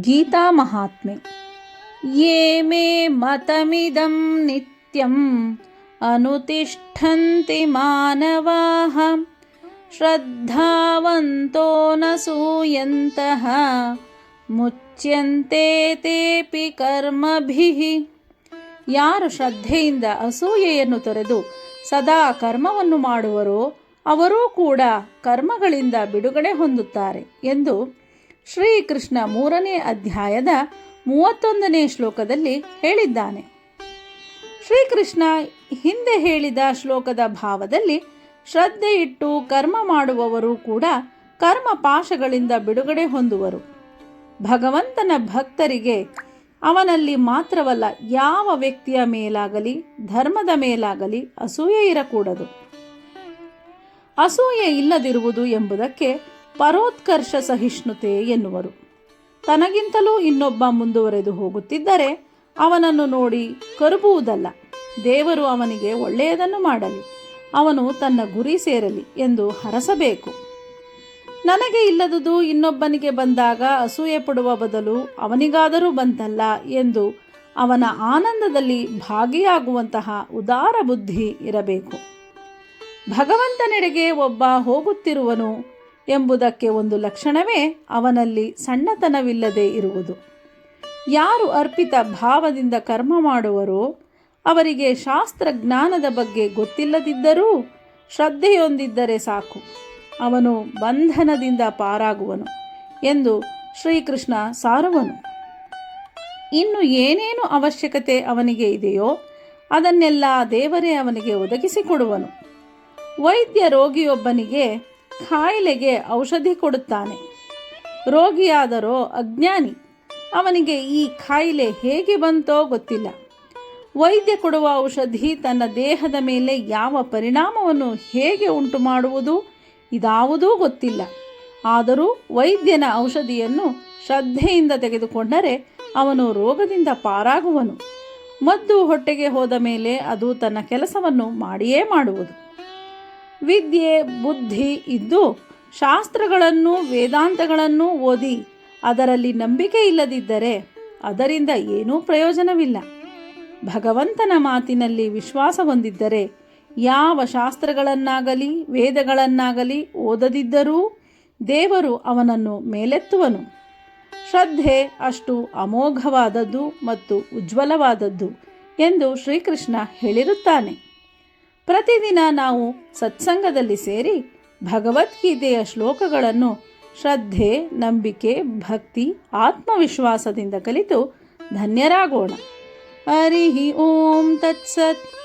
ಗೀತಾಮಹಾತ್ಮೆ ಯೇ ಮೇ ಮತಮಿದಂ ನಿತ್ಯಂ ಅನುತಿಷ್ಠಂತಿ ಮಾನವಾಹ ಶ್ರದ್ಧಾವಂತೋ ನ ಸೂಯಂತಹ ಮುಚ್ಯಂತೆ ತೇಪಿ ಕರ್ಮಭಿಹಿ ಯಾರು ಶ್ರದ್ಧೆಯಿಂದ ಅಸೂಯೆಯನ್ನು ತೊರೆದು ಸದಾ ಕರ್ಮವನ್ನು ಮಾಡುವರೋ ಅವರೂ ಕೂಡ ಕರ್ಮಗಳಿಂದ ಬಿಡುಗಡೆ ಹೊಂದುತ್ತಾರೆ ಎಂದು ಶ್ರೀಕೃಷ್ಣ ಮೂರನೇ ಅಧ್ಯಾಯದ ಮೂವತ್ತೊಂದನೇ ಶ್ಲೋಕದಲ್ಲಿ ಹೇಳಿದ್ದಾನೆ. ಶ್ರೀಕೃಷ್ಣ ಹಿಂದೆ ಹೇಳಿದ ಶ್ಲೋಕದ ಭಾವದಲ್ಲಿ ಶ್ರದ್ಧೆ ಇಟ್ಟು ಕರ್ಮ ಮಾಡುವವರು ಕೂಡ ಕರ್ಮ ಪಾಶಗಳಿಂದ ಬಿಡುಗಡೆ ಹೊಂದುವರು. ಭಗವಂತನ ಭಕ್ತರಿಗೆ ಅವನಲ್ಲಿ ಮಾತ್ರವಲ್ಲ ಯಾವ ವ್ಯಕ್ತಿಯ ಮೇಲಾಗಲಿ, ಧರ್ಮದ ಮೇಲಾಗಲಿ ಅಸೂಯೆ ಇರಕೂಡದು. ಅಸೂಯೆ ಇಲ್ಲದಿರುವುದು ಎಂಬುದಕ್ಕೆ ಪರೋತ್ಕರ್ಷ ಸಹಿಷ್ಣುತೆ ಎನ್ನುವರು. ತನಗಿಂತಲೂ ಇನ್ನೊಬ್ಬ ಮುಂದುವರೆದು ಹೋಗುತ್ತಿದ್ದರೆ ಅವನನ್ನು ನೋಡಿ ಕರುಬುವುದಲ್ಲ ದೇವರು ಅವನಿಗೆ ಒಳ್ಳೆಯದನ್ನು ಮಾಡಲಿ, ಅವನು ತನ್ನ ಗುರಿ ಸೇರಲಿ ಎಂದು ಹರಸಬೇಕು. ನನಗೆ ಇಲ್ಲದುದು ಇನ್ನೊಬ್ಬನಿಗೆ ಬಂದಾಗ ಅಸೂಯೆ ಪಡುವ ಬದಲು ಅವನಿಗಾದರೂ ಬಂತಲ್ಲ ಎಂದು ಅವನ ಆನಂದದಲ್ಲಿ ಭಾಗಿಯಾಗುವಂತಹ ಉದಾರ ಬುದ್ಧಿ ಇರಬೇಕು. ಭಗವಂತನೆಡೆಗೆ ಒಬ್ಬ ಹೋಗುತ್ತಿರುವನು ಎಂಬುದಕ್ಕೆ ಒಂದು ಲಕ್ಷಣವೇ ಅವನಲ್ಲಿ ಸಣ್ಣತನವಿಲ್ಲದೆ ಇರುವುದು. ಯಾರು ಅರ್ಪಿತ ಭಾವದಿಂದ ಕರ್ಮ ಮಾಡುವರೋ, ಅವರಿಗೆ ಶಾಸ್ತ್ರಜ್ಞಾನದ ಬಗ್ಗೆ ಗೊತ್ತಿಲ್ಲದಿದ್ದರೂ ಶ್ರದ್ಧೆಯೊಂದಿದ್ದರೆ ಸಾಕು. ಅವನು ಬಂಧನದಿಂದ ಪಾರಾಗುವನು ಎಂದು ಶ್ರೀಕೃಷ್ಣ ಸಾರುವನು. ಇನ್ನು ಏನೇನು ಅವಶ್ಯಕತೆ ಅವನಿಗೆ ಇದೆಯೋ, ಅದನ್ನೆಲ್ಲ ದೇವರೇ ಅವನಿಗೆ ಒದಗಿಸಿಕೊಡುವನು. ವೈದ್ಯ ರೋಗಿಯೊಬ್ಬನಿಗೆ ಕಾಯಿಲೆಗೆ ಔಷಧಿ ಕೊಡುತ್ತಾನೆ. ರೋಗಿಯಾದರೋ ಅಜ್ಞಾನಿ, ಅವನಿಗೆ ಈ ಕಾಯಿಲೆ ಹೇಗೆ ಬಂತೋ ಗೊತ್ತಿಲ್ಲ. ವೈದ್ಯ ಕೊಡುವ ಔಷಧಿ ತನ್ನ ದೇಹದ ಮೇಲೆ ಯಾವ ಪರಿಣಾಮವನ್ನು ಹೇಗೆ ಉಂಟು ಮಾಡುವುದು ಇದಾವುದೂ ಗೊತ್ತಿಲ್ಲ. ಆದರೂ ವೈದ್ಯನ ಔಷಧಿಯನ್ನು ಶ್ರದ್ಧೆಯಿಂದ ತೆಗೆದುಕೊಂಡರೆ ಅವನು ರೋಗದಿಂದ ಪಾರಾಗುವನು. ಮದ್ದು ಹೊಟ್ಟೆಗೆ ಹೋದ ಮೇಲೆ ಅದು ತನ್ನ ಕೆಲಸವನ್ನು ಮಾಡಿಯೇ ಮಾಡುವುದು. ವಿದ್ಯೆ, ಬುದ್ಧಿ ಇದ್ದು ಶಾಸ್ತ್ರಗಳನ್ನು, ವೇದಾಂತಗಳನ್ನು ಓದಿ ಅದರಲ್ಲಿ ನಂಬಿಕೆ ಇಲ್ಲದಿದ್ದರೆ ಅದರಿಂದ ಏನೂ ಪ್ರಯೋಜನವಿಲ್ಲ. ಭಗವಂತನ ಮಾತಿನಲ್ಲಿ ವಿಶ್ವಾಸ ಹೊಂದಿದ್ದರೆ ಯಾವ ಶಾಸ್ತ್ರಗಳನ್ನಾಗಲಿ, ವೇದಗಳನ್ನಾಗಲಿ ಓದದಿದ್ದರೂ ದೇವರು ಅವನನ್ನು ಮೇಲೆತ್ತುವನು. ಶ್ರದ್ಧೆ ಅಷ್ಟು ಅಮೋಘವಾದದ್ದು ಮತ್ತು ಉಜ್ವಲವಾದದ್ದು ಎಂದು ಶ್ರೀಕೃಷ್ಣ ಹೇಳಿರುತ್ತಾನೆ. ಪ್ರತಿದಿನ ನಾವು ಸತ್ಸಂಗದಲ್ಲಿ ಸೇರಿ ಭಗವದ್ಗೀತೆಯ ಶ್ಲೋಕಗಳನ್ನು ಶ್ರದ್ಧೆ, ನಂಬಿಕೆ, ಭಕ್ತಿ, ಆತ್ಮವಿಶ್ವಾಸದಿಂದ ಕಲಿತು ಧನ್ಯರಾಗೋಣ. ಹರಿ ಓಂ ತತ್ಸತ್.